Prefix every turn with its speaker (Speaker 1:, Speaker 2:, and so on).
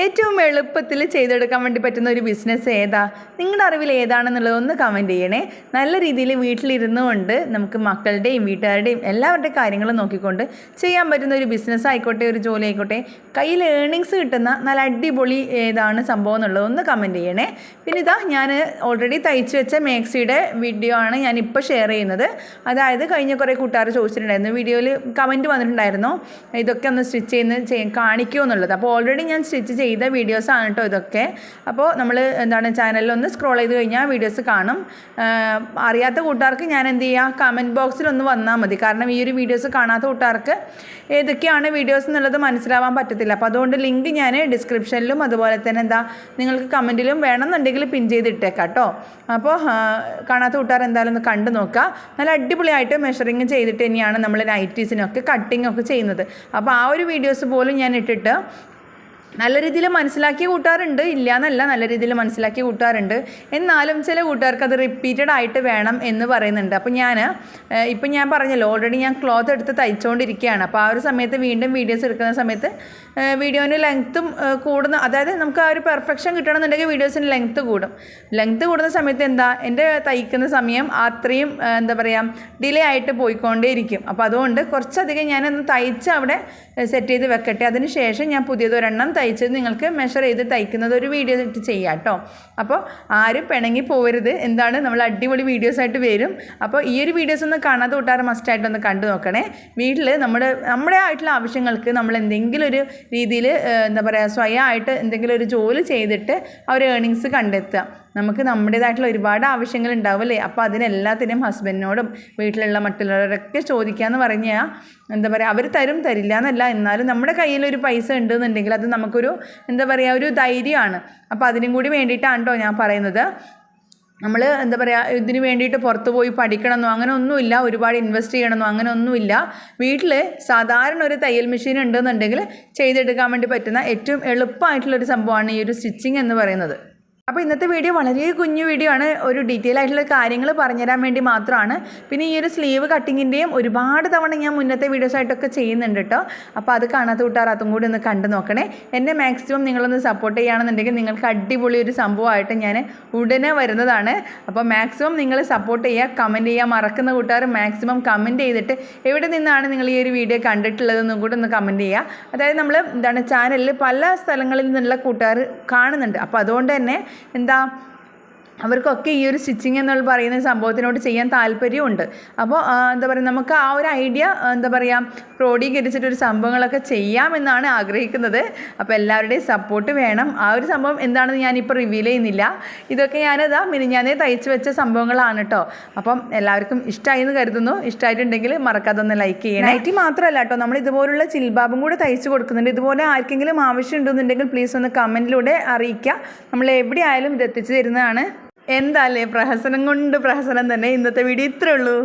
Speaker 1: ഏറ്റവും എളുപ്പത്തിൽ ചെയ്തെടുക്കാൻ വേണ്ടി പറ്റുന്ന ഒരു ബിസിനസ് ഏതാ? നിങ്ങളുടെ അറിവിൽ ഏതാണെന്നുള്ളത് ഒന്ന് കമന്റ് ചെയ്യണേ. നല്ല രീതിയിൽ വീട്ടിലിരുന്നു കൊണ്ട് നമുക്ക് മക്കളുടെയും വീട്ടുകാരുടെയും എല്ലാവരുടെയും കാര്യങ്ങൾ നോക്കിക്കൊണ്ട് ചെയ്യാൻ പറ്റുന്ന ഒരു ബിസിനസ് ആയിക്കോട്ടെ ഒരു ജോലി ആയിക്കോട്ടെ. കയ്യിൽ ഏണിങ്സ് കിട്ടുന്ന നല്ല അടിപൊളി ഏതാണ് സംഭവം എന്നുള്ളത് ഒന്ന് കമന്റ് ചെയ്യണേ. പിന്നെ ഇതാ ഞാൻ ഓൾറെഡി തയ്ച്ചു വെച്ച മേക്സിയുടെ വീഡിയോ ആണ് ഞാൻ ഇപ്പോൾ ഷെയർ ചെയ്യുന്നത്. അതായത് കഴിഞ്ഞ കുറേ കൂട്ടുകാർ ചോദിച്ചിട്ടുണ്ടായിരുന്നു. വീഡിയോയിൽ കമന്റ് വന്നിട്ടുണ്ടായിരുന്നു. ഇതൊക്കെ ഒന്ന് സ്റ്റിച്ച് ചെയ്യുന്ന ചെയ്യ കാണിക്കുമോ എന്നുള്ളത്. അപ്പോൾ ഓൾറെഡി ഞാൻ സ്റ്റിച്ച് ചെയ്ത വീഡിയോസാണ് കേട്ടോ ഇതൊക്കെ. അപ്പോൾ നമ്മൾ എന്താണ് ചാനലിൽ ഒന്ന് സ്ക്രോൾ ചെയ്ത് കഴിഞ്ഞാൽ വീഡിയോസ് കാണും. അറിയാത്ത കൂട്ടുകാർക്ക് ഞാൻ എന്ത് ചെയ്യുക കമന്റ് ബോക്സിൽ ഒന്ന് വന്നാൽ മതി. കാരണം ഈ ഒരു വീഡിയോസ് കാണാത്ത കൂട്ടുകാർക്ക് ഏതൊക്കെയാണ് വീഡിയോസ് എന്നുള്ളത് മനസ്സിലാവാൻ പറ്റത്തില്ല. അപ്പോൾ അതുകൊണ്ട് ലിങ്ക് ഞാൻ ഡിസ്ക്രിപ്ഷനിലും അതുപോലെ തന്നെ എന്താ നിങ്ങൾക്ക് കമന്റിലും വേണമെന്നുണ്ടെങ്കിൽ പിൻ ചെയ്തിട്ടേക്കാം കേട്ടോ അപ്പോൾ കാണാത്ത കൂട്ടുകാർ എന്തായാലും ഒന്ന് കണ്ടു നോക്കുക നല്ല അടിപൊളിയായിട്ട് മെഷറിങ് ചെയ്തിട്ട് തന്നെയാണ് നമ്മൾ നൈറ്റീസിനൊക്കെ കട്ടിങ് ഒക്കെ ചെയ്യുന്നത്. അപ്പോൾ ആ ഒരു വീഡിയോസ് പോലും ഞാൻ ഇട്ടിട്ട് നല്ല രീതിയിൽ മനസ്സിലാക്കിയ കൂട്ടാറുണ്ട് ഇല്ല എന്നല്ല നല്ല രീതിയിൽ മനസ്സിലാക്കിയ കൂട്ടാറുണ്ട് എന്നാലും ചില കൂട്ടുകാർക്ക് അത് റിപ്പീറ്റഡ് ആയിട്ട് വേണം എന്ന് പറയുന്നുണ്ട്. അപ്പോൾ ഞാൻ ഇപ്പം ഞാൻ പറഞ്ഞല്ലോ ഓൾറെഡി ഞാൻ ക്ലോത്ത് എടുത്ത് തയ്ച്ചുകൊണ്ടിരിക്കുകയാണ് അപ്പോൾ ആ ഒരു സമയത്ത് വീണ്ടും വീഡിയോസ് എടുക്കുന്ന സമയത്ത് വീഡിയോന് ലെങ്ത്തും കൂടുന്ന അതായത് നമുക്ക് ആ ഒരു പെർഫെക്ഷൻ കിട്ടണമെന്നുണ്ടെങ്കിൽ വീഡിയോസിന് ലെങ്ത്ത് കൂടും. ലെങ്ത്ത് കൂടുന്ന സമയത്ത് എന്താ എന്റെ തയ്ക്കുന്ന സമയം അത്രയും എന്താ പറയുക ഡിലേ ആയിട്ട് പോയിക്കൊണ്ടേയിരിക്കും. അപ്പോൾ അതുകൊണ്ട് കുറച്ചധികം ഞാനൊന്ന് തയ്ച്ച് അവിടെ സെറ്റ് ചെയ്ത് വെക്കട്ടെ. അതിന് ശേഷം ഞാൻ പുതിയതൊരെണ്ണം തയ്ച്ചത് നിങ്ങൾക്ക് മെഷർ ചെയ്ത് തയ്ക്കുന്നത് ഒരു വീഡിയോ ഇട്ട് ചെയ്യാം കേട്ടോ അപ്പോൾ ആരും പിണങ്ങി പോകരുത് എന്താണ് നമ്മൾ അടിപൊളി വീഡിയോസ് ആയിട്ട് വരും. അപ്പോൾ ഈ ഒരു വീഡിയോസ് ഒന്ന് കാണാതെ കൂട്ടാറ് മസ്റ്റായിട്ട് ഒന്ന് കണ്ടു നോക്കണേ. വീട്ടിൽ നമ്മുടെ നമ്മുടെ ആയിട്ടുള്ള ആവശ്യങ്ങൾക്ക് നമ്മൾ എന്തെങ്കിലും ഒരു രീതിയിൽ എന്താ പറയുക സ്വയമായിട്ട് എന്തെങ്കിലും ഒരു ജോലി ചെയ്തിട്ട് ഒരു ഏണിങ്സ് കണ്ടെത്തുക. നമുക്ക് നമ്മുടേതായിട്ടുള്ള ഒരുപാട് ആവശ്യങ്ങൾ ഉണ്ടാവില്ലേ അപ്പോൾ അതിനെല്ലാത്തിനും ഹസ്ബൻഡിനോടും വീട്ടിലുള്ള മറ്റുള്ളവരൊക്കെ ചോദിക്കാമെന്ന് പറഞ്ഞാൽ എന്താ പറയുക അവർ തരും തരില്ല എന്നല്ല എന്നാലും നമ്മുടെ കയ്യിൽ ഒരു പൈസ ഉണ്ടെന്നുണ്ടെങ്കിൽ അത് നമുക്കൊരു എന്താ പറയുക ഒരു ധൈര്യമാണ്. അപ്പോൾ അതിനും കൂടി വേണ്ടിയിട്ടാണ് കേട്ടോ ഞാൻ പറയുന്നത്. നമ്മൾ എന്താ പറയുക ഇതിന് വേണ്ടിയിട്ട് പുറത്ത് പോയി പഠിക്കണമെന്നോ അങ്ങനെ ഒന്നുമില്ല. ഒരുപാട് ഇൻവെസ്റ്റ് ചെയ്യണമെന്നോ അങ്ങനെ ഒന്നുമില്ല. വീട്ടിൽ സാധാരണ ഒരു തയ്യൽ മെഷീൻ ഉണ്ടെന്നുണ്ടെങ്കിൽ ചെയ്തെടുക്കാൻ വേണ്ടി പറ്റുന്ന ഏറ്റവും എളുപ്പമായിട്ടുള്ളൊരു സംഭവമാണ് ഈ ഒരു സ്റ്റിച്ചിങ് എന്ന് പറയുന്നത്. അപ്പോൾ ഇന്നത്തെ വീഡിയോ വളരെ കുഞ്ഞു വീഡിയോ ആണ്. ഒരു ഡീറ്റെയിൽ ആയിട്ടുള്ള കാര്യങ്ങൾ പറഞ്ഞുതരാൻ വേണ്ടി മാത്രമാണ്. പിന്നെ ഈ ഒരു സ്ലീവ് കട്ടിങ്ങിന്റെയും ഒരുപാട് തവണ ഞാൻ മുന്നത്തെ വീഡിയോസായിട്ടൊക്കെ ചെയ്യുന്നുണ്ട് കേട്ടോ അപ്പോൾ അത് കാണാത്ത കൂട്ടാർ അതും കൂടി ഒന്ന് കണ്ടു നോക്കണേ. എന്നെ മാക്സിമം നിങ്ങളൊന്ന് സപ്പോർട്ട് ചെയ്യുകയാണെന്നുണ്ടെങ്കിൽ നിങ്ങൾക്ക് അടിപൊളി ഒരു സംഭവമായിട്ട് ഞാൻ ഉടനെ വരുന്നതാണ്. അപ്പോൾ മാക്സിമം നിങ്ങൾ സപ്പോർട്ട് ചെയ്യുക കമന്റ് ചെയ്യുക മറക്കുന്ന കൂട്ടുകാർ മാക്സിമം കമന്റ് ചെയ്തിട്ട് എവിടെ നിന്നാണ് നിങ്ങൾ ഈ ഒരു വീഡിയോ കണ്ടിട്ടുള്ളതെന്നും കൂടി ഒന്ന് കമന്റ് ചെയ്യുക. അതായത് നമ്മൾ എന്താണ് ചാനലിൽ പല സ്ഥലങ്ങളിൽ നിന്നുള്ള കൂട്ടുകാർ കാണുന്നുണ്ട്. അപ്പോൾ അതുകൊണ്ട് തന്നെ എന്താ അവർക്കൊക്കെ ഈ ഒരു സ്റ്റിച്ചിങ് എന്നുള്ള പറയുന്ന സംഭവത്തിനോട് ചെയ്യാൻ താല്പര്യമുണ്ട്. അപ്പോൾ എന്താ പറയുക നമുക്ക് ആ ഒരു ഐഡിയ എന്താ പറയുക ക്രോഡീകരിച്ചിട്ടൊരു സംഭവങ്ങളൊക്കെ ചെയ്യാമെന്നാണ് ആഗ്രഹിക്കുന്നത്. അപ്പോൾ എല്ലാവരുടെയും സപ്പോർട്ട് വേണം. ആ ഒരു സംഭവം എന്താണെന്ന് ഞാനിപ്പോൾ റിവീൽ ചെയ്യുന്നില്ല. ഇതൊക്കെ ഞാനതാ മിനിഞ്ഞാന്നേ തയ്ച്ച് വെച്ച സംഭവങ്ങളാണ് കേട്ടോ അപ്പം എല്ലാവർക്കും ഇഷ്ടമായി എന്ന് കരുതുന്നു. ഇഷ്ടമായിട്ടുണ്ടെങ്കിൽ മറക്കാതെ ഒന്ന് ലൈക്ക് ചെയ്യണം. നൈറ്റി മാത്രമല്ല കേട്ടോ നമ്മൾ ഇതുപോലുള്ള ചിൽബാബും കൂടെ തയ്ച്ച് കൊടുക്കുന്നുണ്ട്. ഇതുപോലെ ആർക്കെങ്കിലും ആവശ്യം ഉണ്ടെന്നുണ്ടെങ്കിൽ പ്ലീസ് ഒന്ന് കമന്റിലൂടെ അറിയിക്കുക. നമ്മൾ എവിടെയായാലും ഇത് എത്തിച്ചു തരുന്നതാണ്. എന്താല്ലേ പ്രഹസനം കൊണ്ട് പ്രഹസനം തന്നെ ഇന്നത്തെ വീഡിയോ ഇത്രേ ഉള്ളൂ.